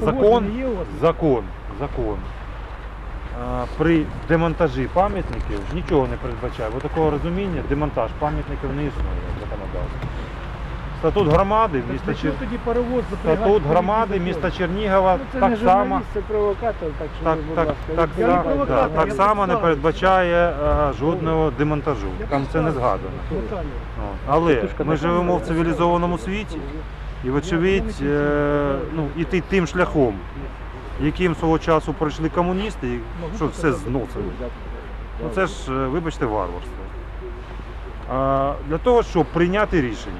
Закон, закон, закон. При демонтажі пам'ятників нічого не передбачає. Бо такого розуміння демонтаж пам'ятників не існує в законодавстві. Статут громади міста Чер... тоді паровоз Статут громади міста Чернігова Ну, так само. це провокатор, так що Так, так, ласка, так, я не само, провокатор, да, так само не передбачає е, жодного демонтажу. Там це не згадано. Але ми живемо в цивілізованому світі, і вочевидь, е, ну, іти тим шляхом, яким свого часу пройшли комуністи, і що все зносили. Ну це ж, е, вибачте, варварство. А, для того, щоб прийняти рішення,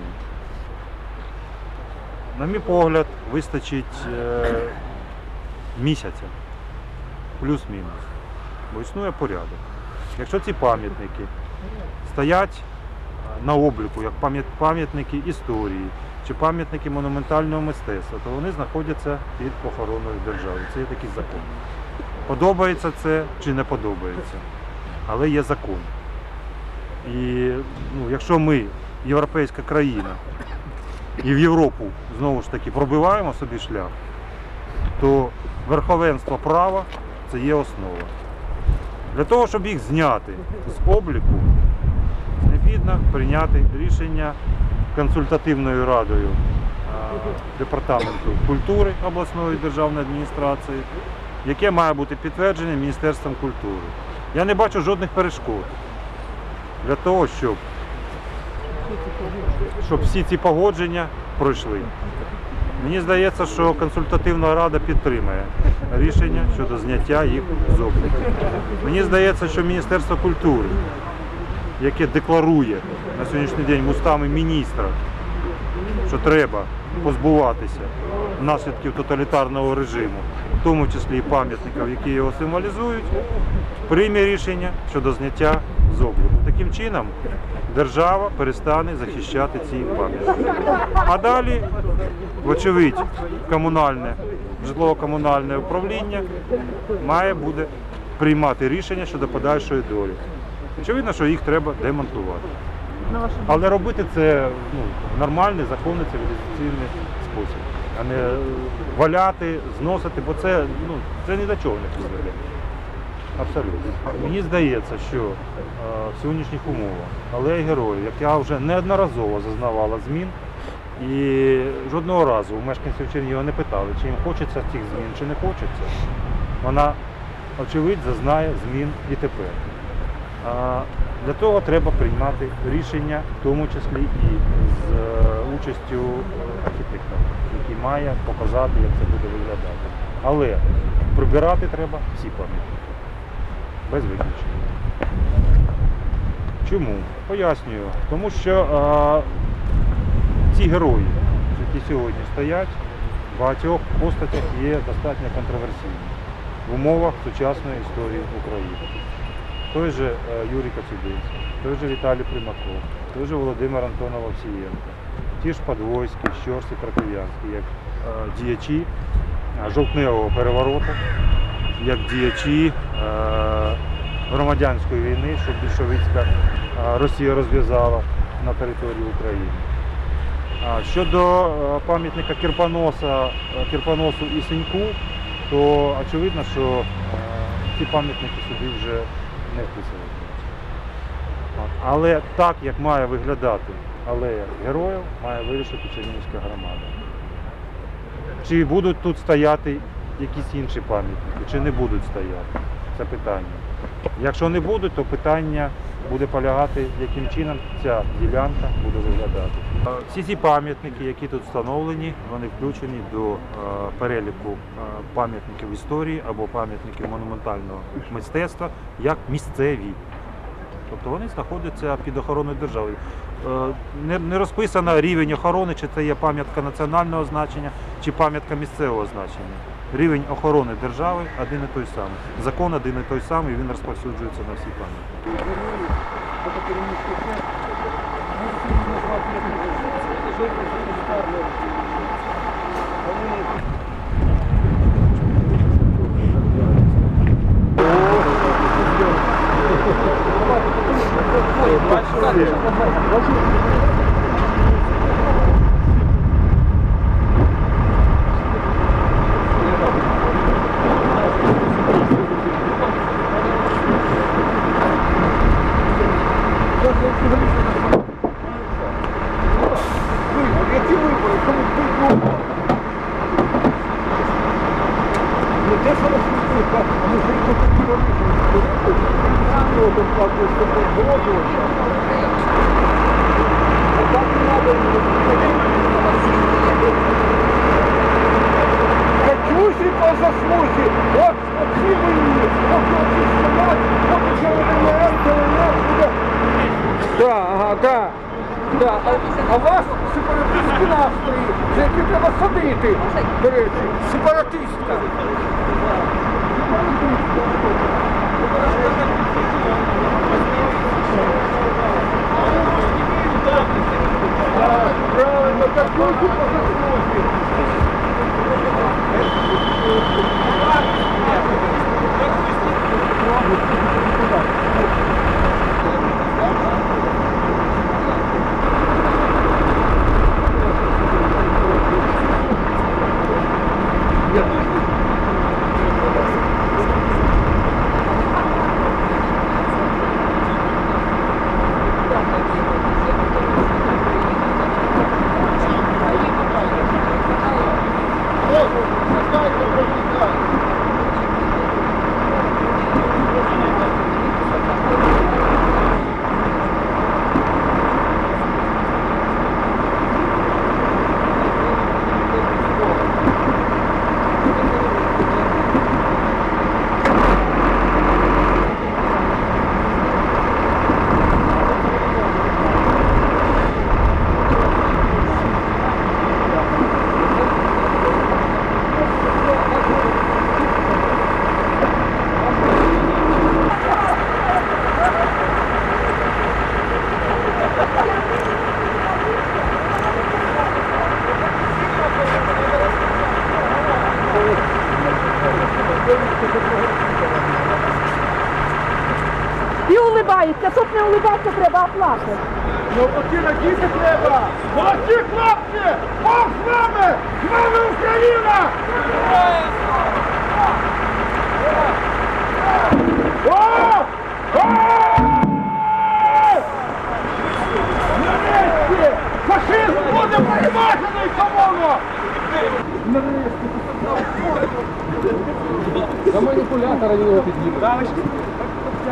на мій погляд, вистачить е, місяця, плюс-мінус. Бо існує порядок. Якщо ці пам'ятники стоять е, на обліку як пам'ятники історії чи пам'ятники монументального мистецтва, то вони знаходяться під охороною держави. Це є такий закон. Подобається це чи не подобається, але є закон. І ну, якщо ми, європейська країна, і в Європу знову ж таки пробиваємо собі шлях, то верховенство права це є основа. Для того, щоб їх зняти з обліку, необхідно прийняти рішення консультативною радою департаменту культури обласної державної адміністрації, яке має бути підтверджене Міністерством культури. Я не бачу жодних перешкод для того, щоб, щоб всі ці погодження пройшли. Мені здається, що консультативна рада підтримає рішення щодо зняття їх з обліку. Мені здається, що Міністерство культури, яке декларує на сьогоднішній день устами міністра, що треба позбуватися наслідків тоталітарного режиму, в тому числі і пам'ятників, які його символізують, прийме рішення щодо зняття з обліку. Таким чином держава перестане захищати ці пам'ятники. А далі, вочевидь, комунальне, житлово-комунальне управління має буде приймати рішення щодо подальшої долі. Очевидно, що їх треба демонтувати. Але робити це ну, нормальний, законний, цивілізаційний спосіб, а не валяти, зносити, бо це, ну, це ні до чого не призведе. Абсолютно. Мені здається, що е, в сьогоднішніх умовах алея героїв, як я вже неодноразово зазнавала змін, і жодного разу у мешканців Чернігова не питали, чи їм хочеться цих змін, чи не хочеться. Вона, очевидь, зазнає змін і тепер. Для того треба приймати рішення, в тому числі і з е, участю е, архітектора, який має показати, як це буде виглядати. Але прибирати треба всі пам'ятники, без виключення. Чому? Пояснюю. Тому що е, ці герої, які сьогодні стоять, в багатьох постатях є достатньо контроверсійні в умовах сучасної історії України той же е, Юрій Коцюбинський, той же Віталій Примаков, той же Володимир Антонов Овсієнко, ті ж Подвойський, Щорс і Краків'янський, як е, діячі е, жовтневого перевороту, як діячі громадянської війни, що більшовицька е, Росія розв'язала на території України. Щодо е, пам'ятника Кірпоноса, е, Кірпоносу і Синьку, то очевидно, що е, ці пам'ятники сюди вже не вписувати. Але так, як має виглядати алея героїв, має вирішити Чернігівська громада. Чи будуть тут стояти якісь інші пам'ятники, чи не будуть стояти? Це питання. Якщо не будуть, то питання буде полягати, яким чином ця ділянка буде виглядати. Всі ці пам'ятники, які тут встановлені, вони включені до е, переліку е, пам'ятників історії або пам'ятників монументального мистецтва як місцеві. Тобто вони знаходяться під охороною держави. Е, Не, не розписано рівень охорони, чи це є пам'ятка національного значення, чи пам'ятка місцевого значення. Рівень охорони держави один і той самий. Закон один і той самий, він розповсюджується на всі пам'ятники. ці вибори, тому що не те, що розслідують, а ми ж їх тут тероризм. Його тут так ось тут погоджувався. А так не треба Качусі по заслузі, от всі винні, от оці стоять, от уже ЛНР, ДНР буде. Да, ага, да. Да. А, а у вас сепаратистські настрої, за які треба садити, до речі, сепаратистка. Правильно, Качусі по заслузі. І улибається. Щоб не улибатися, треба плакати. Ну, поки радіти треба! Молодці хлопці! Бог з нами! З нами Україна! О! О! Нарешті! Фашизм буде переможений, комуно! На маніпулятора його піднімуть.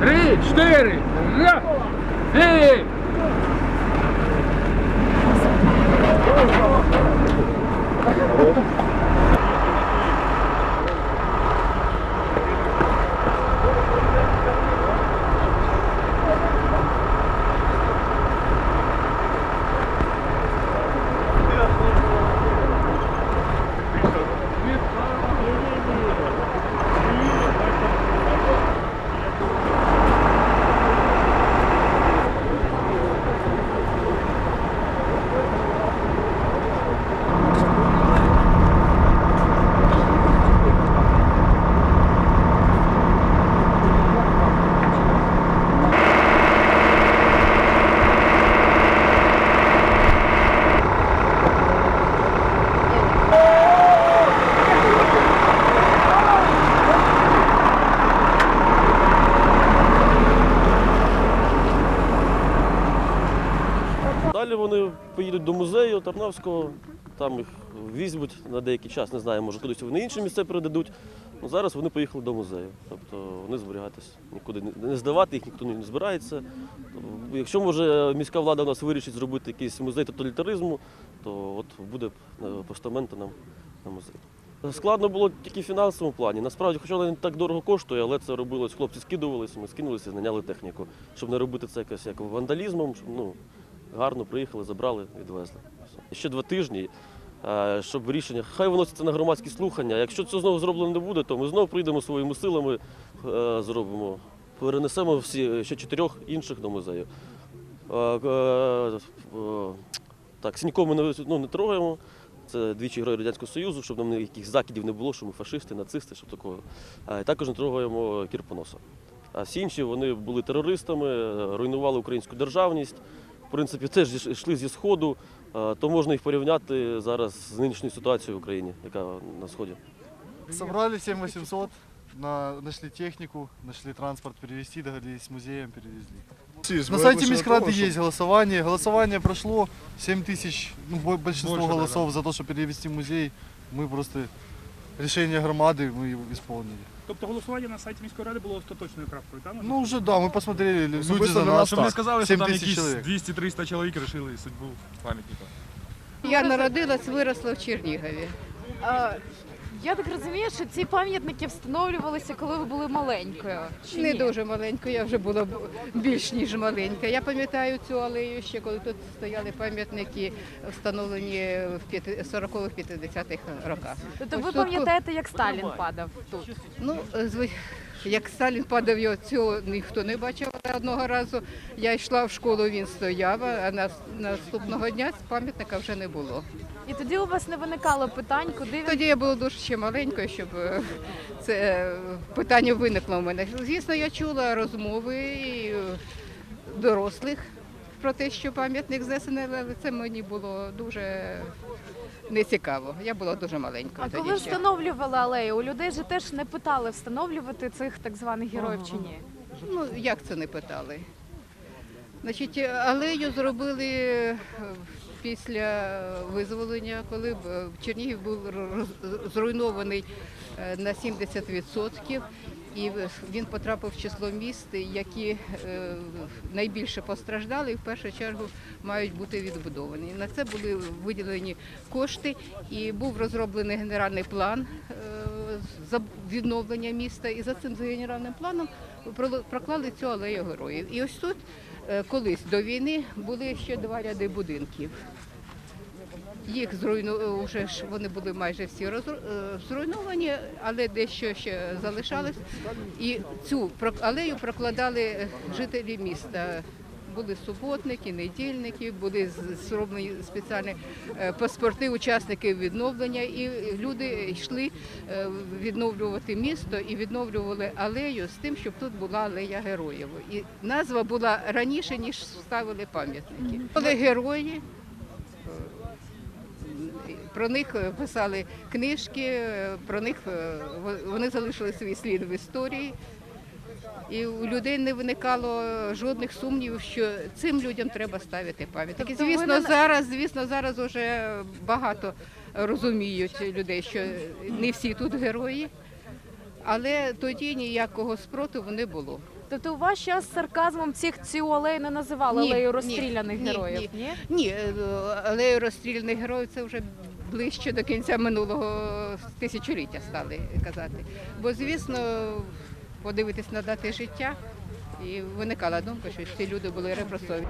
Три, чотири. Раз. Ей! До Тарнавського, там їх візьмуть на деякий час, не знаю, може кудись вони інше місце передадуть. Ну, зараз вони поїхали до музею. Тобто вони зберігатись нікуди не- здавати, їх ніхто не збирається. Тобто, Якщо може міська влада у нас вирішить зробити якийсь музей тоталітаризму, то от буде е, постамент нам на музей. Складно було тільки в фінансовому плані. Насправді, хоча не так дорого коштує, але це робилось, хлопці скидувалися, ми скинулися, наняли техніку, щоб не робити це якось як вандалізмом, щоб ну, гарно приїхали, забрали, відвезли. Ще два тижні, е, щоб рішення, хай виноситься на громадські слухання. Якщо це знову зроблено не буде, то ми знову прийдемо своїми силами, е, зробимо. Перенесемо всі ще чотирьох інших до музею. Е, Так, Сінько ми не, ну, не трогаємо. Це двічі герої Радянського Союзу, щоб нам ніяких закидів не було, що ми фашисти, нацисти, щоб такого. А також не трогаємо Кірпоноса. А всі інші вони були терористами, руйнували українську державність В принципі, теж зіш- йшли зі Сходу, е, то можна їх порівняти зараз з нинішньою ситуацією в Україні, яка на Сході. Собрали 7800, на, нашли технику, нашли транспорт перевезти, договорились с музеем, перевезли. На сайте Мискрады есть голосование. Голосование прошло 7 тысяч, ну, бо- большинство голосов за то, что перевести в музей. Мы просто решение громады мы его исполнили. Тобто голосування на сайті міської ради було остаточною крапкою, так? Ну уже да, мы посмотрели, люди за нас. щоб не сказали, що 7 там тисяч якісь чоловік. 200-300 чоловік рішили судьбу пам'ятника. Я народилась, виросла в Чернігові. А, я так розумію, що ці пам'ятники встановлювалися, коли ви були маленькою. Чи Не ні? дуже маленькою, я вже була б- більш ніж маленька. Я пам'ятаю цю алею ще, коли тут стояли пам'ятники, встановлені в 40-х, 50-х роках. Тобто ви тут- пам'ятаєте, як Сталін падав тут? Ну, зви- як Сталін падав, його цього ніхто не бачив. Але Одного разу я йшла в школу, він стояв, а нас- наступного дня пам'ятника вже не було. І тоді у вас не виникало питань, куди він Тоді я була дуже ще маленькою, щоб е, це е, питання виникло в мене. Звісно, я чула розмови і, е, дорослих про те, що пам'ятник знесений, але це мені було дуже нецікаво. Я була дуже маленькою А коли тоді ще. встановлювали алею, у людей же теж не питали встановлювати цих так званих героїв чи ні? Ну, як це не питали? Значить, алею зробили е, після визволення, коли е, Чернігів був зруйнований е, на 70%. І він потрапив в число міст, які е, найбільше постраждали і в першу чергу мають бути відбудовані. На це були виділені кошти і був розроблений генеральний план відновлення міста. І за цим генеральним планом проклали цю алею героїв. І ось тут колись до війни були ще два ряди будинків. Їх зруйну вже ж вони були майже всі розру- е, зруйновані, але дещо ще залишалось. І цю алею прокладали е, жителі міста. Були суботники, недільники, були зроблені спеціальні е, паспорти учасників відновлення, і люди йшли е, відновлювати місто і відновлювали алею з тим, щоб тут була алея героїв. І назва була раніше, ніж ставили пам'ятники. Були герої, про них е, писали книжки, е, про них е, вони залишили свій слід в історії. І у людей не виникало жодних сумнівів, що цим людям треба ставити пам'ятники. Тобто Звісно, зараз, звісно, зараз вже багато розуміють людей, що не всі тут герої, але тоді ніякого спротиву не було. Тобто у вас час з сарказмом цих цю алею не називали алею ні, розстріляних ні, героїв? ні. Ні, е, алею розстріляних героїв це вже ближче до кінця минулого тисячоліття стали казати. Бо, звісно, подивитись на дати життя, і виникала думка, що ці люди були репресовані.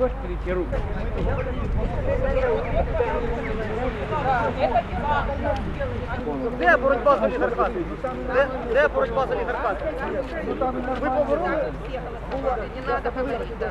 Не хочеш перейти руку? Де боротьба за олігархат? Де, де боротьба за олігархат? Ви побороли? Не треба говорити.